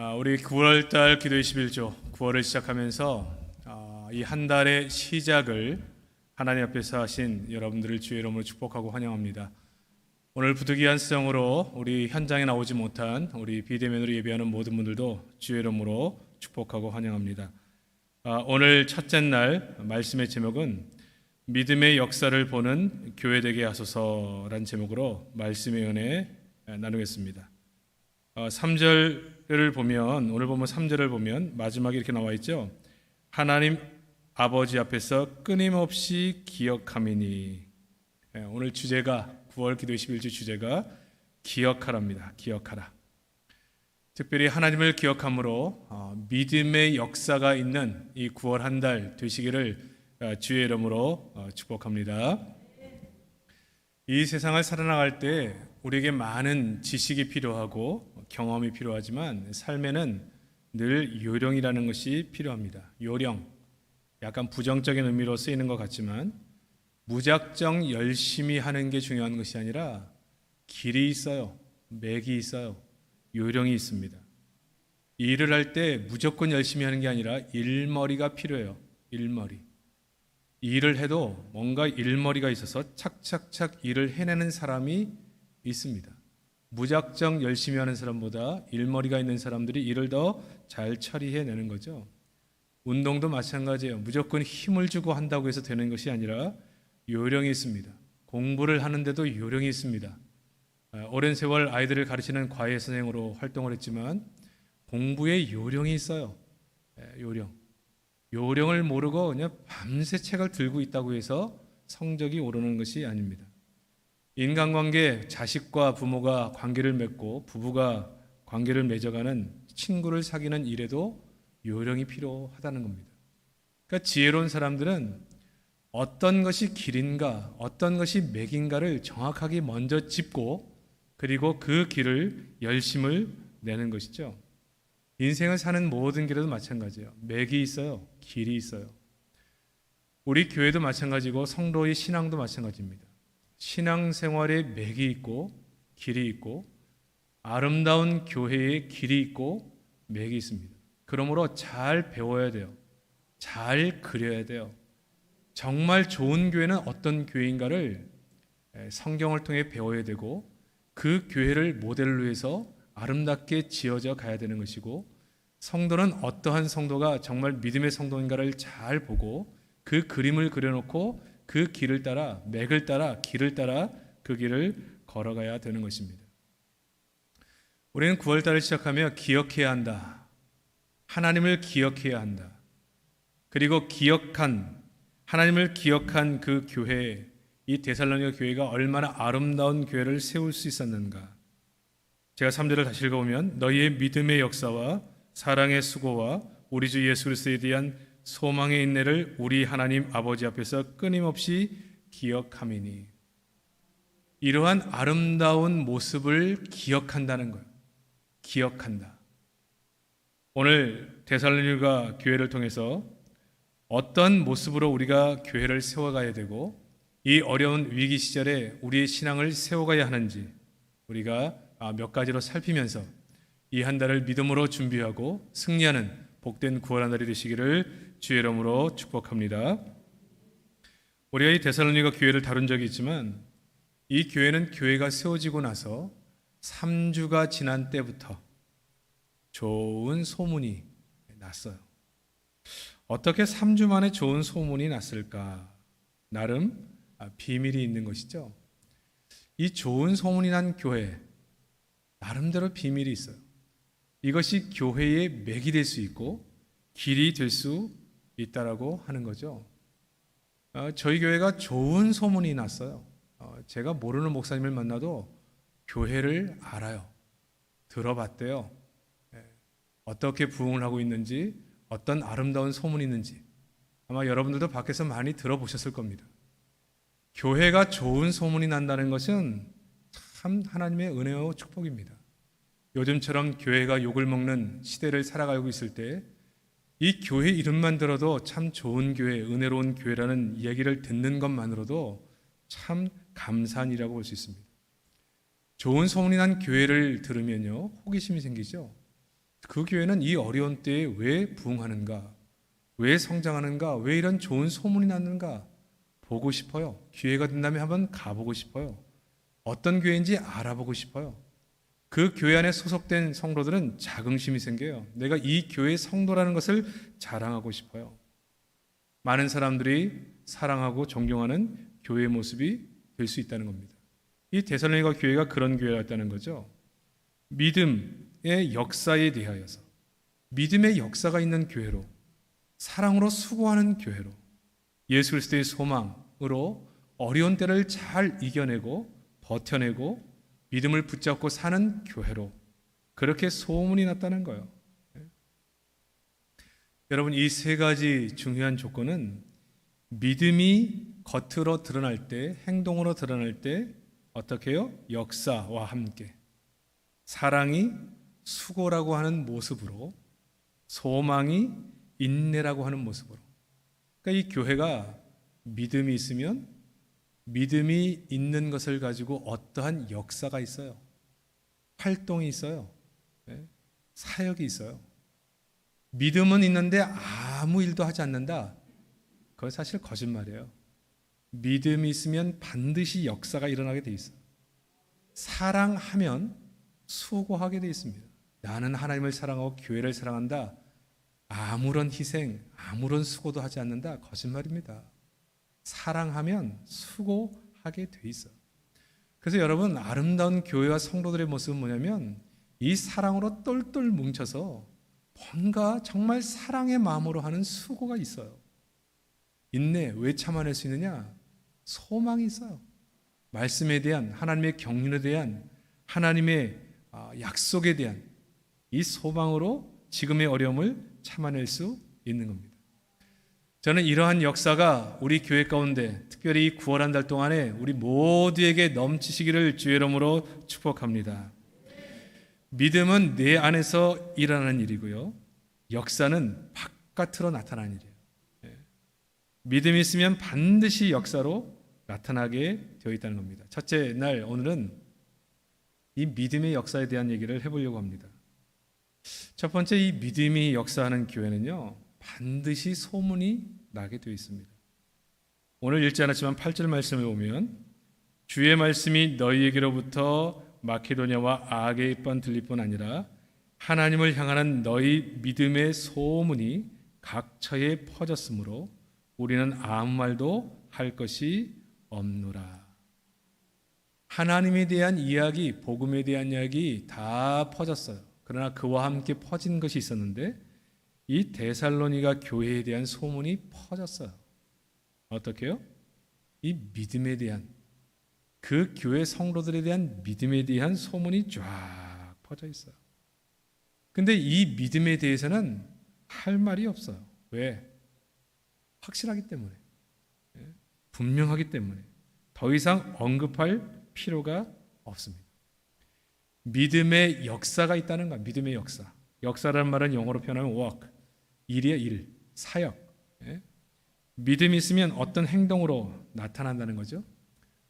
아, 우리 9월달 기도 21조 9월을 시작하면서 아, 이한 달의 시작을 하나님 앞에서 하신 여러분들을 주의 이름으로 축복하고 환영합니다. 오늘 부득이한 수정으로 우리 현장에 나오지 못한 우리 비대면으로 예배하는 모든 분들도 주의 이름으로 축복하고 환영합니다. 아, 오늘 첫째 날 말씀의 제목은 믿음의 역사를 보는 교회 되게 하소서란 제목으로 말씀의 은혜 나누겠습니다. 어, 3절 을 보면 오늘 보면 3절을 보면 마지막에 이렇게 나와 있죠. 하나님 아버지 앞에서 끊임없이 기억함이니 예, 오늘 주제가 9월 기도 21주 주제가 기억하랍니다. 기억하라. 특별히 하나님을 기억함으로 어, 믿음의 역사가 있는 이 9월 한 달 되시기를 어, 주의 이름으로 어, 축복합니다. 이 세상을 살아나갈 때 우리에게 많은 지식이 필요하고 경험이 필요하지만 삶에는 늘 요령이라는 것이 필요합니다. 요령. 약간 부정적인 의미로 쓰이는 것 같지만 무작정 열심히 하는 게 중요한 것이 아니라 길이 있어요. 맥이 있어요. 요령이 있습니다. 일을 할 때 무조건 열심히 하는 게 아니라 일머리가 필요해요. 일머리. 일을 해도 뭔가 일머리가 있어서 착착착 일을 해내는 사람이 있습니다. 무작정 열심히 하는 사람보다 일머리가 있는 사람들이 일을 더 잘 처리해 내는 거죠. 운동도 마찬가지예요. 무조건 힘을 주고 한다고 해서 되는 것이 아니라 요령이 있습니다. 공부를 하는데도 요령이 있습니다. 아, 오랜 세월 아이들을 가르치는 과외 선생으로 활동을 했지만 공부에 요령이 있어요. 예, 요령. 요령을 모르고 그냥 밤새 책을 들고 있다고 해서 성적이 오르는 것이 아닙니다. 인간관계, 자식과 부모가 관계를 맺고 부부가 관계를 맺어가는 친구를 사귀는 일에도 요령이 필요하다는 겁니다. 그러니까 지혜로운 사람들은 어떤 것이 길인가, 어떤 것이 맥인가를 정확하게 먼저 짚고 그리고 그 길을 열심을 내는 것이죠. 인생을 사는 모든 길에도 마찬가지예요. 맥이 있어요. 길이 있어요. 우리 교회도 마찬가지고 성도의 신앙도 마찬가지입니다. 신앙생활에 맥이 있고 길이 있고 아름다운 교회에 길이 있고 맥이 있습니다. 그러므로 잘 배워야 돼요. 잘 그려야 돼요. 정말 좋은 교회는 어떤 교회인가를 성경을 통해 배워야 되고 그 교회를 모델로 해서 아름답게 지어져 가야 되는 것이고 성도는 어떠한 성도가 정말 믿음의 성도인가를 잘 보고 그 그림을 그려놓고 그 길을 따라 맥을 따라 길을 따라 그 길을 걸어가야 되는 것입니다. 우리는 9월 달을 시작하며 기억해야 한다. 하나님을 기억해야 한다. 그리고 기억한 하나님을 기억한 그 교회 이 데살로니가 교회가 얼마나 아름다운 교회를 세울 수 있었는가. 제가 3절을 다시 읽어보면 너희의 믿음의 역사와 사랑의 수고와 우리 주 예수 그리스도에 대한 소망의 인내를 우리 하나님 아버지 앞에서 끊임없이 기억함이니 이러한 아름다운 모습을 기억한다는 거예요. 기억한다. 오늘 데살로니가 교회를 통해서 어떤 모습으로 우리가 교회를 세워가야 되고 이 어려운 위기 시절에 우리의 신앙을 세워가야 하는지 우리가 아, 몇 가지로 살피면서 이 한 달을 믿음으로 준비하고 승리하는 복된 구원 한 달이 되시기를 주의 이름으로 축복합니다. 우리가 이 데살로니가 교회를 다룬 적이 있지만 이 교회는 교회가 세워지고 나서 3주가 지난 때부터 좋은 소문이 났어요. 어떻게 3주 만에 좋은 소문이 났을까? 나름 아, 비밀이 있는 것이죠. 이 좋은 소문이 난 교회, 나름대로 비밀이 있어요. 이것이 교회의 맥이 될 수 있고 길이 될 수 있다라고 하는 거죠. 어, 저희 교회가 좋은 소문이 났어요. 어, 제가 모르는 목사님을 만나도 교회를 알아요. 들어봤대요. 예, 어떻게 부흥을 하고 있는지, 어떤 아름다운 소문이 있는지 아마 여러분들도 밖에서 많이 들어보셨을 겁니다. 교회가 좋은 소문이 난다는 것은 참 하나님의 은혜와 축복입니다. 요즘처럼 교회가 욕을 먹는 시대를 살아가고 있을 때 이 교회 이름만 들어도 참 좋은 교회, 은혜로운 교회라는 이야기를 듣는 것만으로도 참 감사한 일이라고 볼 수 있습니다. 좋은 소문이 난 교회를 들으면요, 호기심이 생기죠. 그 교회는 이 어려운 때에 왜 부흥하는가? 왜 성장하는가? 왜 이런 좋은 소문이 났는가? 보고 싶어요. 기회가 된다면 한번 가보고 싶어요. 어떤 교회인지 알아보고 싶어요. 그 교회 안에 소속된 성도들은 자긍심이 생겨요. 내가 이 교회의 성도라는 것을 자랑하고 싶어요. 많은 사람들이 사랑하고 존경하는 교회의 모습이 될 수 있다는 겁니다. 이 데살로니가 교회가 그런 교회였다는 거죠. 믿음의 역사에 대하여서 믿음의 역사가 있는 교회로 사랑으로 수고하는 교회로 예수 그리스도의 소망으로 어려운 때를 잘 이겨내고 버텨내고 믿음을 붙잡고 사는 교회로 그렇게 소문이 났다는 거예요. 여러분 이 세 가지 중요한 조건은 믿음이 겉으로 드러날 때 행동으로 드러날 때 어떻게 해요? 역사와 함께 사랑이 수고라고 하는 모습으로 소망이 인내라고 하는 모습으로 그러니까 이 교회가 믿음이 있으면 믿음이 있는 것을 가지고 어떠한 역사가 있어요. 활동이 있어요. 네? 사역이 있어요. 믿음은 있는데 아무 일도 하지 않는다. 그건 사실 거짓말이에요. 믿음이 있으면 반드시 역사가 일어나게 돼 있어. 사랑하면 수고하게 돼 있습니다. 나는 하나님을 사랑하고 교회를 사랑한다. 아무런 희생, 아무런 수고도 하지 않는다. 거짓말입니다. 사랑하면 수고하게 돼 있어. 그래서 여러분 아름다운 교회와 성도들의 모습은 뭐냐면 이 사랑으로 똘똘 뭉쳐서 뭔가 정말 사랑의 마음으로 하는 수고가 있어요. 인내 왜 참아낼 수 있느냐? 소망이 있어요. 말씀에 대한 하나님의 경륜에 대한 하나님의 아, 약속에 대한 이 소망으로 지금의 어려움을 참아낼 수 있는 겁니다. 저는 이러한 역사가 우리 교회 가운데 특별히 9월 한 달 동안에 우리 모두에게 넘치시기를 주의 이름으로 축복합니다. 믿음은 내 안에서 일어나는 일이고요. 역사는 바깥으로 나타나는 일이에요. 예. 믿음이 있으면 반드시 역사로 나타나게 되어 있다는 겁니다. 첫째 날 오늘은 이 믿음의 역사에 대한 얘기를 해보려고 합니다. 첫 번째 이 믿음이 역사하는 교회는요 반드시 소문이 나게 되어 있습니다. 오늘 읽지 않았지만 8절 말씀을 보면 주의 말씀이 너희에게로부터 마케도냐와 아게에 번 들릴 뿐 아니라 하나님을 향하는 너희 믿음의 소문이 각처에 퍼졌으므로 우리는 아무 말도 할 것이 없노라. 하나님에 대한 이야기, 복음에 대한 이야기 다 퍼졌어요. 그러나 그와 함께 퍼진 것이 있었는데 이 데살로니가 교회에 대한 소문이 퍼졌어요. 어떻게요? 이 믿음에 대한 그 교회 성도들에 대한 믿음에 대한 소문이 쫙 퍼져 있어요. 근데 이 믿음에 대해서는 할 말이 없어요. 왜? 확실하기 때문에. 예? 분명하기 때문에. 더 이상 언급할 필요가 없습니다. 믿음의 역사가 있다는 거 믿음의 역사. 역사라는 말은 영어로 표현하면 work. 일이에요, 일. 사역. 예? 믿음이 있으면 어떤 행동으로 나타난다는 거죠.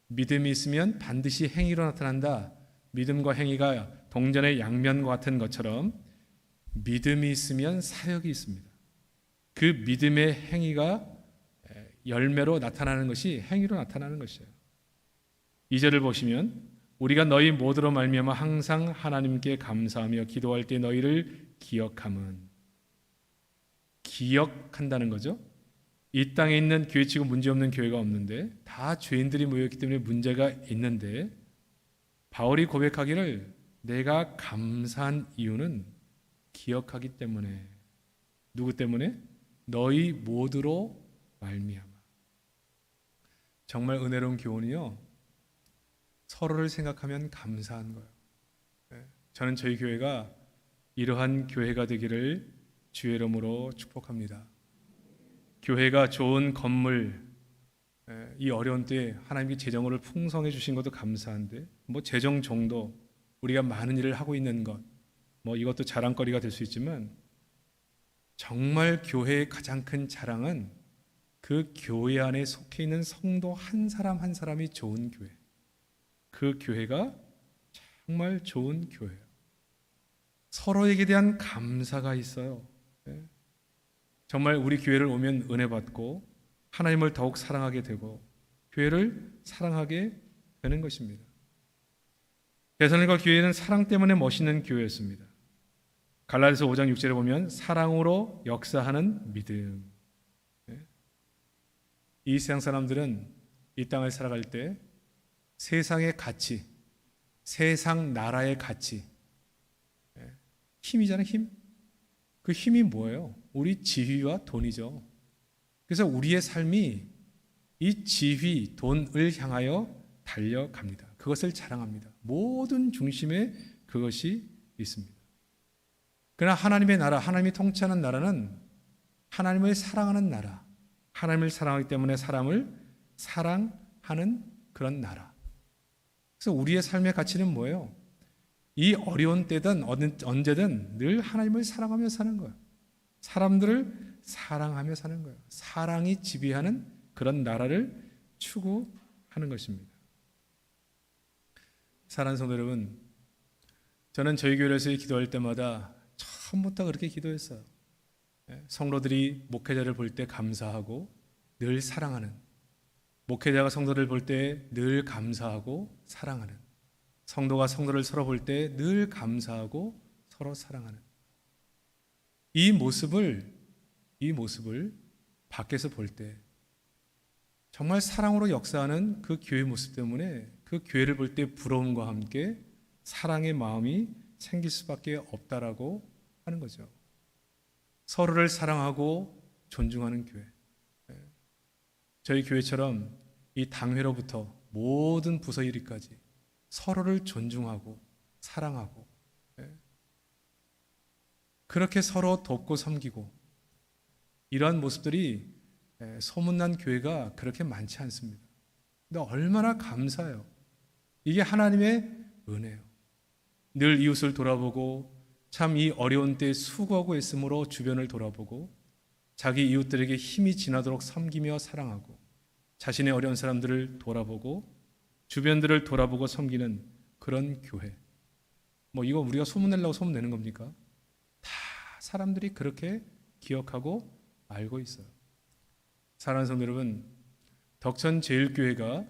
믿음이 있으면 반드시 행위로 나타난다. 믿음과 행위가 동전의 양면과 같은 것처럼 믿음이 있으면 사역이 있습니다. 그 믿음의 행위가 열매로 나타나는 것이 행위로 나타나는 것이에요. 이절을 보시면 우리가 너희 모두로 말미암아 항상 하나님께 감사하며 기도할 때 너희를 기억함은 기억한다는 거죠. 이 땅에 있는 교회치고 문제없는 교회가 없는데 다 죄인들이 모였기 때문에 문제가 있는데 바울이 고백하기를 내가 감사한 이유는 기억하기 때문에 누구 때문에 너희 모두로 말미암아 정말 은혜로운 교훈이요 서로를 생각하면 감사한 거예요. 네. 저는 저희 교회가 이러한 교회가 되기를 주의 이름으로 축복합니다. 교회가 좋은 건물 이 어려운 때 하나님이 재정을 풍성해 주신 것도 감사한데 뭐 재정 정도 우리가 많은 일을 하고 있는 것 뭐 이것도 자랑거리가 될 수 있지만 정말 교회의 가장 큰 자랑은 그 교회 안에 속해 있는 성도 한 사람 한 사람이 좋은 교회. 그 교회가 정말 좋은 교회예요. 서로에게 대한 감사가 있어요. 예. 정말 우리 교회를 오면 은혜 받고 하나님을 더욱 사랑하게 되고 교회를 사랑하게 되는 것입니다. 대선과 교회는 사랑 때문에 멋있는 교회였습니다. 갈라디아서 5장 6절에 보면 사랑으로 역사하는 믿음. 예. 이 세상 사람들은 이 땅을 살아갈 때 세상의 가치, 세상 나라의 가치, 예. 힘이잖아요, 힘. 그 힘이 뭐예요? 우리 지위와 돈이죠. 그래서 우리의 삶이 이 지위, 돈을 향하여 달려갑니다. 그것을 자랑합니다. 모든 중심에 그것이 있습니다. 그러나 하나님의 나라, 하나님이 통치하는 나라는 하나님을 사랑하는 나라, 하나님을 사랑하기 때문에 사람을 사랑하는 그런 나라. 그래서 우리의 삶의 가치는 뭐예요? 이 어려운 때든 언제든 늘 하나님을 사랑하며 사는 거예요. 사람들을 사랑하며 사는 거예요. 사랑이 지배하는 그런 나라를 추구하는 것입니다. 사랑하는 성도 여러분, 저는 저희 교회에서 기도할 때마다 처음부터 그렇게 기도했어요. 예, 성도들이 목회자를 볼 때 감사하고 늘 사랑하는 목회자가 성도를 볼 때 늘 감사하고 사랑하는 성도가 성도를 서로 볼 때 늘 감사하고 서로 사랑하는 이 모습을 이 모습을 밖에서 볼 때 정말 사랑으로 역사하는 그 교회 모습 때문에 그 교회를 볼 때 부러움과 함께 사랑의 마음이 생길 수밖에 없다라고 하는 거죠. 서로를 사랑하고 존중하는 교회. 예. 저희 교회처럼 이 당회로부터 모든 부서 일위까지 서로를 존중하고 사랑하고 예. 그렇게 서로 돕고 섬기고 이러한 모습들이 예, 소문난 교회가 그렇게 많지 않습니다. 근데 얼마나 감사해요. 이게 하나님의 은혜예요. 늘 이웃을 돌아보고 참 이 어려운 때 수고하고 있으므로 주변을 돌아보고 자기 이웃들에게 힘이 지나도록 섬기며 사랑하고 자신의 어려운 사람들을 돌아보고 주변들을 돌아보고 섬기는 그런 교회. 뭐 이거 우리가 소문내려고 소문내는 겁니까? 다 사람들이 그렇게 기억하고 알고 있어요. 사랑하는 성도 여러분, 덕천 제일교회가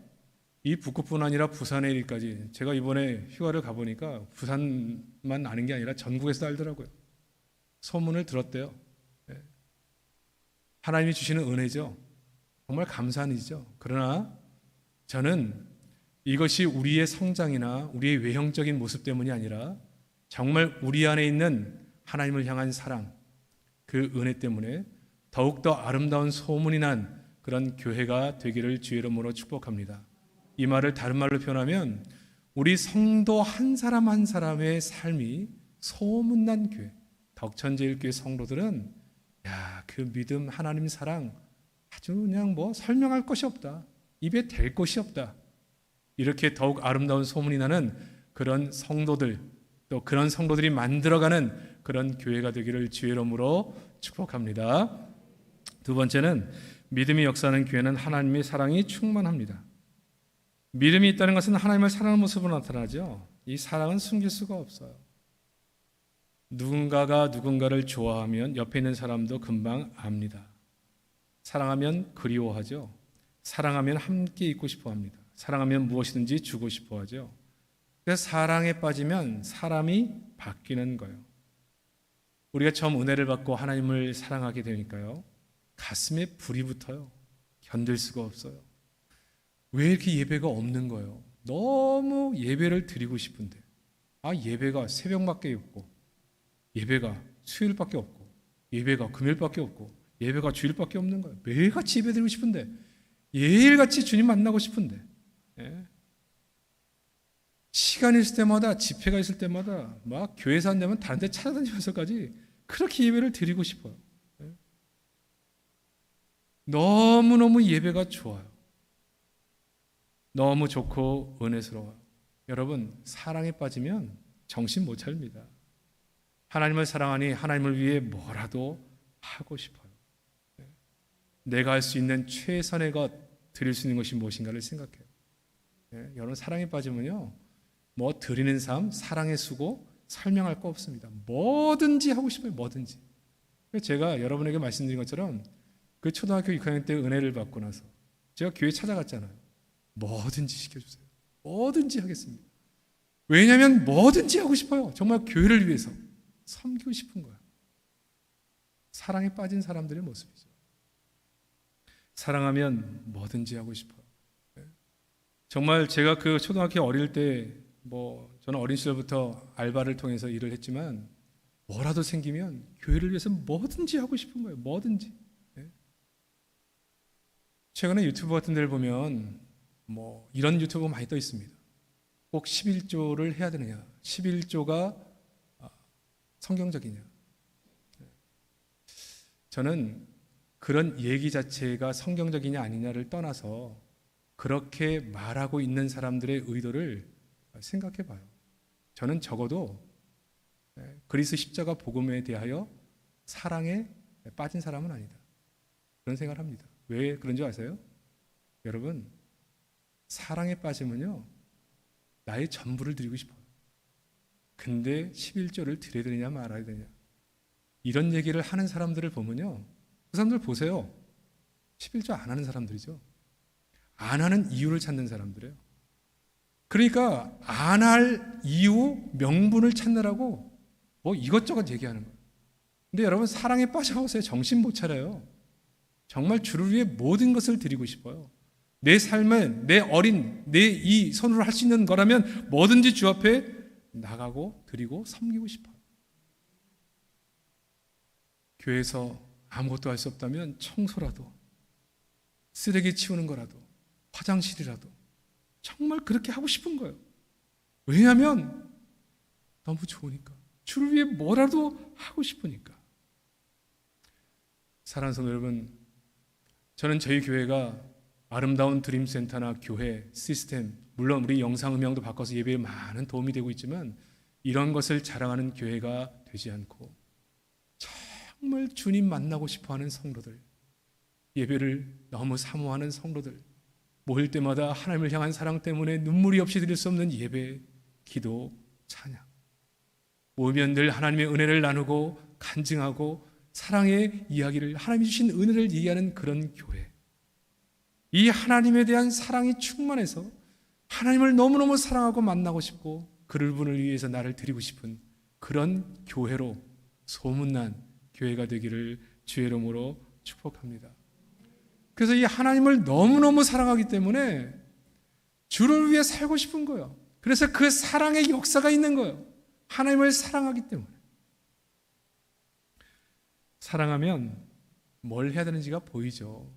이 북구뿐 아니라 부산에 일까지 제가 이번에 휴가를 가보니까 부산만 아는 게 아니라 전국에서 알더라고요. 소문을 들었대요. 네. 하나님이 주시는 은혜죠. 정말 감사한 일이죠. 그러나 저는 이것이 우리의 성장이나 우리의 외형적인 모습 때문이 아니라 정말 우리 안에 있는 하나님을 향한 사랑, 그 은혜 때문에 더욱더 아름다운 소문이 난 그런 교회가 되기를 주의 이름으로 축복합니다. 이 말을 다른 말로 표현하면 우리 성도 한 사람 한 사람의 삶이 소문난 교회, 덕천제일교회 성도들은 야, 그 믿음, 하나님 사랑 아주 그냥 뭐 설명할 것이 없다. 입에 댈 것이 없다. 이렇게 더욱 아름다운 소문이 나는 그런 성도들, 또 그런 성도들이 만들어가는 그런 교회가 되기를 주의 이름으로 축복합니다. 두 번째는 믿음이 역사하는 교회는 하나님의 사랑이 충만합니다. 믿음이 있다는 것은 하나님을 사랑하는 모습으로 나타나죠. 이 사랑은 숨길 수가 없어요. 누군가가 누군가를 좋아하면 옆에 있는 사람도 금방 압니다. 사랑하면 그리워하죠. 사랑하면 함께 있고 싶어 합니다. 사랑하면 무엇이든지 주고 싶어 하죠. 그래서 사랑에 빠지면 사람이 바뀌는 거예요. 우리가 처음 은혜를 받고 하나님을 사랑하게 되니까요. 가슴에 불이 붙어요. 견딜 수가 없어요. 왜 이렇게 예배가 없는 거예요? 너무 예배를 드리고 싶은데. 아, 예배가 새벽밖에 없고, 예배가 수요일밖에 없고, 예배가 금요일밖에 없고, 예배가 주일밖에 없는 거예요. 매일같이 예배 드리고 싶은데, 매일같이 주님 만나고 싶은데, 예. 시간 있을 때마다, 집회가 있을 때마다, 막 교회에서 안 되면 다른 데 찾아다니면서까지 그렇게 예배를 드리고 싶어요. 예. 너무너무 예배가 좋아요. 너무 좋고 은혜스러워요. 여러분, 사랑에 빠지면 정신 못 차립니다. 하나님을 사랑하니 하나님을 위해 뭐라도 하고 싶어요. 네. 내가 할 수 있는 최선의 것, 드릴 수 있는 것이 무엇인가를 생각해요. 네, 여러분, 사랑에 빠지면요, 뭐 드리는 삶, 사랑의 수고, 설명할 거 없습니다. 뭐든지 하고 싶어요. 뭐든지. 제가 여러분에게 말씀드린 것처럼 그 초등학교 6학년 때 은혜를 받고 나서 제가 교회 찾아갔잖아요. 뭐든지 시켜주세요. 뭐든지 하겠습니다. 왜냐하면 뭐든지 하고 싶어요. 정말 교회를 위해서 섬기고 싶은 거예요. 사랑에 빠진 사람들의 모습이죠. 사랑하면 뭐든지 하고 싶어요. 네. 정말 제가 그 초등학교 어릴 때 뭐 저는 어린 시절부터 알바를 통해서 일을 했지만 뭐라도 생기면 교회를 위해서 뭐든지 하고 싶은 거예요. 뭐든지. 네. 최근에 유튜브 같은 데를 보면 뭐 이런 유튜브가 많이 떠 있습니다. 꼭 11조를 해야 되느냐? 11조가 아, 성경적이냐? 저는 그런 얘기 자체가 성경적이냐 아니냐를 떠나서 그렇게 말하고 있는 사람들의 의도를 생각해 봐요. 저는 적어도 예, 그리스 십자가 복음에 대하여 사랑에 빠진 사람은 아니다. 그런 생각을 합니다. 왜 그런 줄 아세요? 여러분, 사랑에 빠지면요, 나의 전부를 드리고 싶어요. 근데 11조를 드려야 되냐 말아야 되냐. 이런 얘기를 하는 사람들을 보면요. 그 사람들 보세요. 11조 안 하는 사람들이죠. 안 하는 이유를 찾는 사람들이에요. 그러니까 안 할 이유, 명분을 찾느라고 뭐 이것저것 얘기하는 거예요. 근데 여러분 사랑에 빠져보세요. 정신 못 차려요. 정말 주를 위해 모든 것을 드리고 싶어요. 내 삶은 내 어린 내 이 손으로 할 수 있는 거라면 뭐든지 주 앞에 나가고 드리고 섬기고 싶어요. 교회에서 아무것도 할 수 없다면 청소라도 쓰레기 치우는 거라도 화장실이라도 정말 그렇게 하고 싶은 거예요. 왜냐하면 너무 좋으니까 주를 위해 뭐라도 하고 싶으니까. 사랑하는 성도 여러분, 저는 저희 교회가 아름다운 드림센터나 교회 시스템 물론 우리 영상 음향도 바꿔서 예배에 많은 도움이 되고 있지만 이런 것을 자랑하는 교회가 되지 않고 정말 주님 만나고 싶어 하는 성도들, 예배를 너무 사모하는 성도들, 모일 때마다 하나님을 향한 사랑 때문에 눈물이 없이 드릴 수 없는 예배, 기도, 찬양. 모이면 늘 하나님의 은혜를 나누고 간증하고 사랑의 이야기를 하나님이 주신 은혜를 얘기하는 그런 교회. 이 하나님에 대한 사랑이 충만해서 하나님을 너무너무 사랑하고 만나고 싶고 그를 분을 위해서 나를 드리고 싶은 그런 교회로 소문난 교회가 되기를 주의 이름으로 축복합니다. 그래서 이 하나님을 너무너무 사랑하기 때문에 주를 위해 살고 싶은 거예요. 그래서 그 사랑의 역사가 있는 거예요. 하나님을 사랑하기 때문에. 사랑하면 뭘 해야 되는지가 보이죠.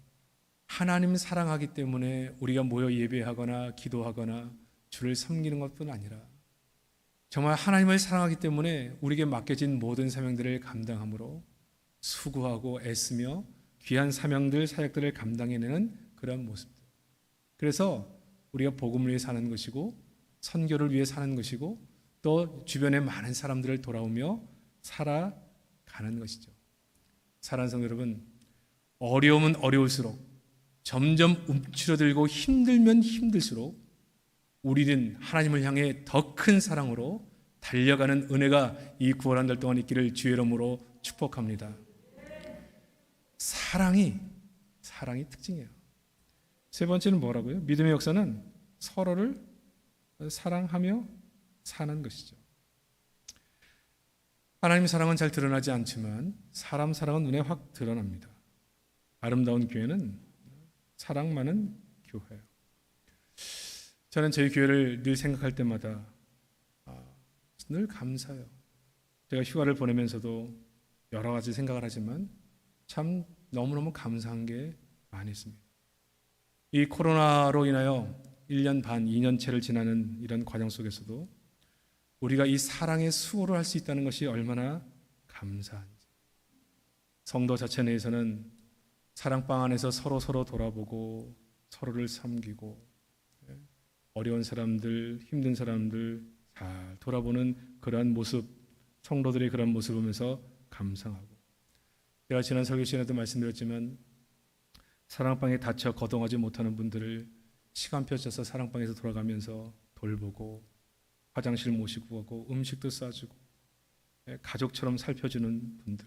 하나님 사랑하기 때문에 우리가 모여 예배하거나 기도하거나 주를 섬기는 것뿐 아니라 정말 하나님을 사랑하기 때문에 우리에게 맡겨진 모든 사명들을 감당함으로 수고하고 애쓰며 귀한 사명들 사역들을 감당해내는 그런 모습들. 그래서 우리가 복음을 위해 사는 것이고 선교를 위해 사는 것이고 또 주변에 많은 사람들을 돌아오며 살아가는 것이죠. 사랑하는 성도 여러분, 어려움은 어려울수록 점점 움츠러들고 힘들면 힘들수록 우리는 하나님을 향해 더 큰 사랑으로 달려가는 은혜가 이 구원 한달 동안 있기를 주의 이름으로 축복합니다. 사랑이 사랑이 특징이에요. 세 번째는 뭐라고요? 믿음의 역사는 서로를 사랑하며 사는 것이죠. 하나님 사랑은 잘 드러나지 않지만 사람 사랑은 눈에 확 드러납니다. 아름다운 교회는 사랑 많은 교회예요. 저는 저희 교회를 늘 생각할 때마다 아, 늘 감사해요. 제가 휴가를 보내면서도 여러 가지 생각을 하지만 참 너무너무 감사한 게 많이 있습니다. 이 코로나로 인하여 1년 반, 2년째를 지나는 이런 과정 속에서도 우리가 이 사랑의 수고를 할 수 있다는 것이 얼마나 감사한지. 성도 자체 내에서는 사랑방 안에서 서로 서로 돌아보고 서로를 섬기고 예, 어려운 사람들, 힘든 사람들 잘 돌아보는 그러한 모습, 성도들의 그런 모습을 보면서 감상하고 제가 지난 설교 시간에도 말씀드렸지만 사랑방에 다쳐 거동하지 못하는 분들을 시간표 쳐서 사랑방에서 돌아가면서 돌보고 화장실 모시고 가고 음식도 싸주고 예, 가족처럼 살펴주는 분들,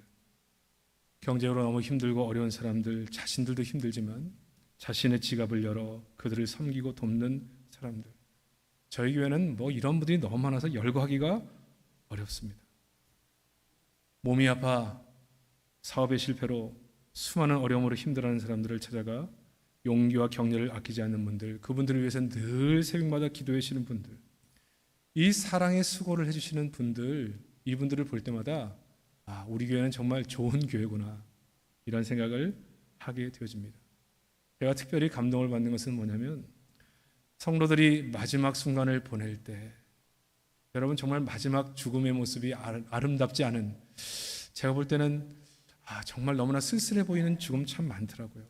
경제적으로 너무 힘들고 어려운 사람들, 자신들도 힘들지만 자신의 지갑을 열어 그들을 섬기고 돕는 사람들. 저희 교회는 뭐 이런 분들이 너무 많아서 열거하기가 어렵습니다. 몸이 아파 사업의 실패로 수많은 어려움으로 힘들어하는 사람들을 찾아가 용기와 격려를 아끼지 않는 분들, 그분들을 위해서 늘 새벽마다 기도해 주시는 분들, 이 사랑의 수고를 해주시는 분들, 이분들을 볼 때마다 아, 우리 교회는 정말 좋은 교회구나 이런 생각을 하게 되어집니다. 제가 특별히 감동을 받는 것은 뭐냐면 성도들이 마지막 순간을 보낼 때 여러분 정말 마지막 죽음의 모습이 아- 아름답지 않은 제가 볼 때는 아, 정말 너무나 쓸쓸해 보이는 죽음 참 많더라고요.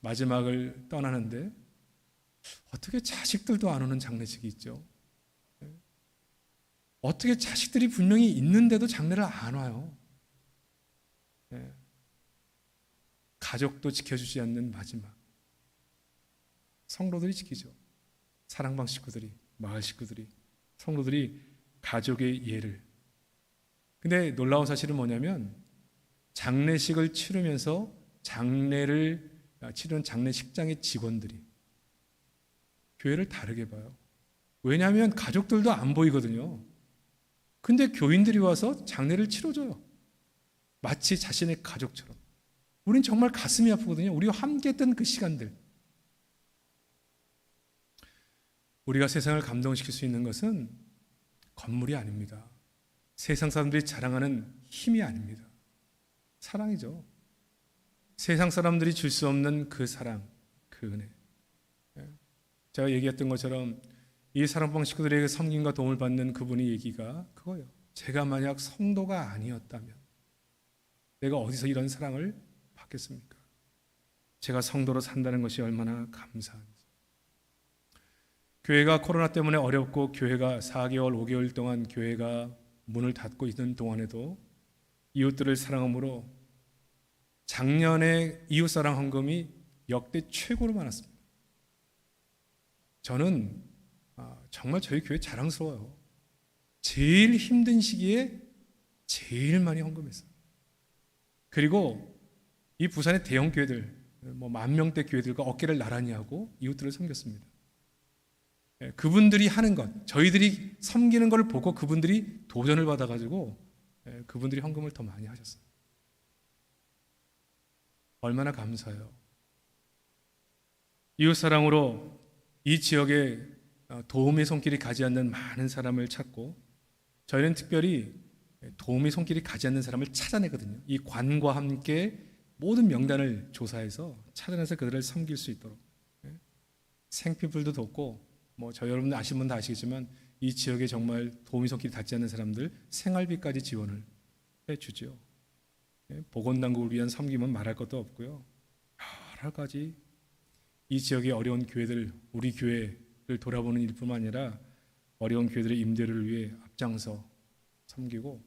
마지막을 떠나는데 어떻게 자식들도 안 오는 장례식이 있죠. 어떻게 자식들이 분명히 있는데도 장례를 안 와요. 예. 가족도 지켜주지 않는 마지막. 성도들이 지키죠. 사랑방 식구들이, 마을 식구들이, 성도들이 가족의 예를. 근데 놀라운 사실은 뭐냐면 장례식을 치르면서 장례를 아, 치르는 장례식장의 직원들이 교회를 다르게 봐요. 왜냐하면 가족들도 안 보이거든요. 근데 교인들이 와서 장례를 치러줘요. 마치 자신의 가족처럼. 우린 정말 가슴이 아프거든요. 우리와 함께 했던 그 시간들. 우리가 세상을 감동시킬 수 있는 것은 건물이 아닙니다. 세상 사람들이 자랑하는 힘이 아닙니다. 사랑이죠. 세상 사람들이 줄 수 없는 그 사랑, 그 은혜. 예. 제가 얘기했던 것처럼 이 사랑방 식구들에게 섬김과 도움을 받는 그분의 얘기가 그거예요. 제가 만약 성도가 아니었다면 내가 어디서 이런 사랑을 받겠습니까? 제가 성도로 산다는 것이 얼마나 감사한지. 교회가 코로나 때문에 어렵고 교회가 4개월, 5개월 동안 교회가 문을 닫고 있는 동안에도 이웃들을 사랑함으로 작년에 이웃사랑 헌금이 역대 최고로 많았습니다. 저는 아, 정말 저희 교회 자랑스러워요. 제일 힘든 시기에 제일 많이 헌금했어요. 그리고 이 부산의 대형 교회들, 뭐 만 명대 교회들과 어깨를 나란히 하고 이웃들을 섬겼습니다. 예, 그분들이 하는 것, 저희들이 섬기는 걸 보고 그분들이 도전을 받아가지고 예, 그분들이 헌금을 더 많이 하셨어요. 얼마나 감사해요. 이웃 사랑으로 이 지역에 어, 도움의 손길이 가지 않는 많은 사람을 찾고 저희는 특별히 도움의 손길이 가지 않는 사람을 찾아내거든요. 이 관과 함께 모든 명단을 조사해서 찾아내서 그들을 섬길 수 있도록 예. 생피플도 돕고 뭐 저 여러분들 아시는 분 다 아시겠지만 이 지역에 정말 도움의 손길이 닿지 않는 사람들 생활비까지 지원을 해주죠. 예, 보건당국을 위한 섬김은 말할 것도 없고요. 여러 가지 이 지역의 어려운 교회들, 우리 교회를 돌아보는 일뿐만 아니라 어려운 교회들의 임대를 위해 앞장서 섬기고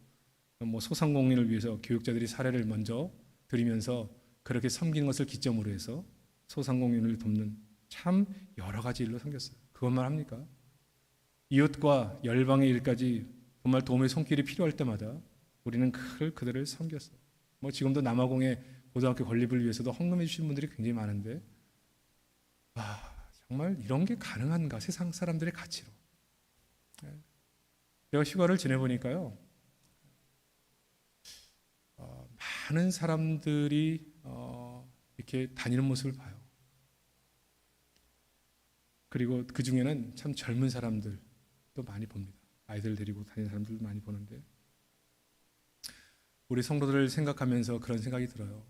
뭐 소상공인을 위해서 교육자들이 사례를 먼저 드리면서 그렇게 섬기는 것을 기점으로 해서 소상공인을 돕는 참 여러 가지 일로 섬겼어요. 그것만 합니까? 이웃과 열방의 일까지 정말 도움의 손길이 필요할 때마다 우리는 그를 그들을 섬겼어요. 뭐 지금도 남아공의 고등학교 건립을 위해서도 헌금해 주신 분들이 굉장히 많은데 와 정말 이런 게 가능한가? 세상 사람들의 가치로. 예. 제가 휴가를 지내보니까요 어, 많은 사람들이 어, 이렇게 다니는 모습을 봐요. 그리고 그 중에는 참 젊은 사람들도 많이 봅니다. 아이들 데리고 다니는 사람들도 많이 보는데 우리 성도들을 생각하면서 그런 생각이 들어요.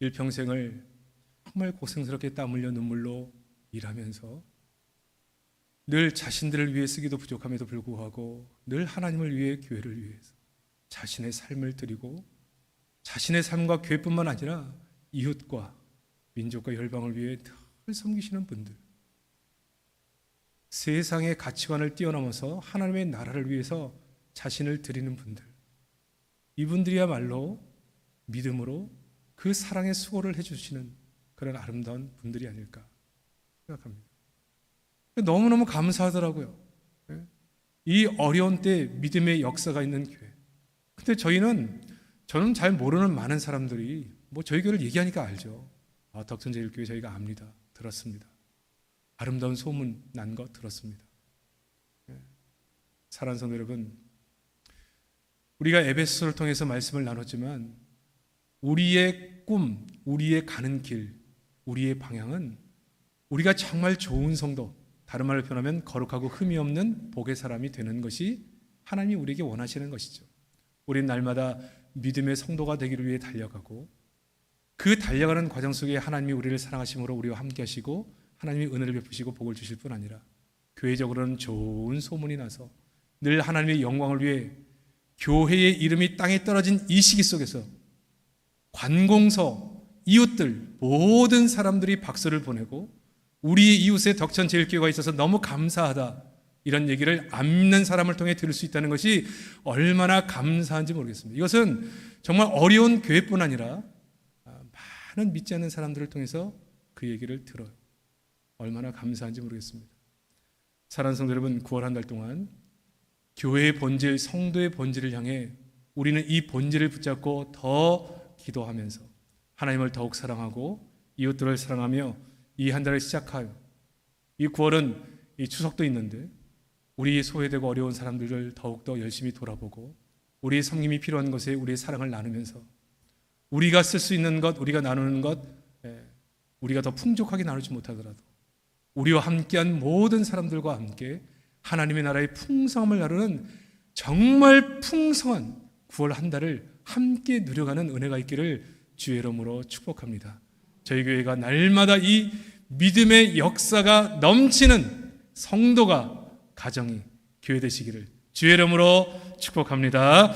일평생을 정말 고생스럽게 땀 흘려 눈물로 일하면서 늘 자신들을 위해 쓰기도 부족함에도 불구하고 늘 하나님을 위해 교회를 위해서 자신의 삶을 드리고 자신의 삶과 교회뿐만 아니라 이웃과 민족과 열방을 위해 늘 섬기시는 분들 세상의 가치관을 뛰어넘어서 하나님의 나라를 위해서 자신을 드리는 분들 이분들이야말로 믿음으로 그 사랑의 수고를 해주시는 그런 아름다운 분들이 아닐까 생각합니다. 너무너무 감사하더라고요. 이 어려운 때 믿음의 역사가 있는 교회. 근데 저희는 저는 잘 모르는 많은 사람들이 뭐 저희 교회를 얘기하니까 알죠. 아, 덕천제일교회 저희가 압니다. 들었습니다. 아름다운 소문 난 거 들었습니다. 예. 사랑하는 여러분, 우리가 에베소를 통해서 말씀을 나눴지만 우리의 꿈, 우리의 가는 길, 우리의 방향은 우리가 정말 좋은 성도, 다른 말로 표현하면 거룩하고 흠이 없는 복의 사람이 되는 것이 하나님이 우리에게 원하시는 것이죠. 우리는 날마다 믿음의 성도가 되기를 위해 달려가고 그 달려가는 과정 속에 하나님이 우리를 사랑하심으로 우리와 함께 하시고 하나님이 은혜를 베푸시고 복을 주실 뿐 아니라 교회적으로는 좋은 소문이 나서 늘 하나님의 영광을 위해 교회의 이름이 땅에 떨어진 이 시기 속에서 관공서, 이웃들, 모든 사람들이 박수를 보내고 우리 이웃의 덕천 제일교회가 있어서 너무 감사하다. 이런 얘기를 안 믿는 사람을 통해 들을 수 있다는 것이 얼마나 감사한지 모르겠습니다. 이것은 정말 어려운 교회뿐 아니라 많은 믿지 않는 사람들을 통해서 그 얘기를 들어요. 얼마나 감사한지 모르겠습니다. 사랑하는 성도 여러분, 9월 한 달 동안 교회의 본질, 성도의 본질을 향해 우리는 이 본질을 붙잡고 더 기도하면서 하나님을 더욱 사랑하고 이웃들을 사랑하며 이 한 달을 시작하여 이 9월은 이 추석도 있는데 우리 소외되고 어려운 사람들을 더욱더 열심히 돌아보고 우리의 섬김이 필요한 것에 우리의 사랑을 나누면서 우리가 쓸 수 있는 것, 우리가 나누는 것, 예, 우리가 더 풍족하게 나누지 못하더라도 우리와 함께한 모든 사람들과 함께 하나님의 나라의 풍성함을 나누는 정말 풍성한 9월 한 달을 함께 누려가는 은혜가 있기를 주의 이름으로 축복합니다. 저희 교회가 날마다 이 믿음의 역사가 넘치는 성도가 가정이 교회 되시기를 주의 이름으로 축복합니다.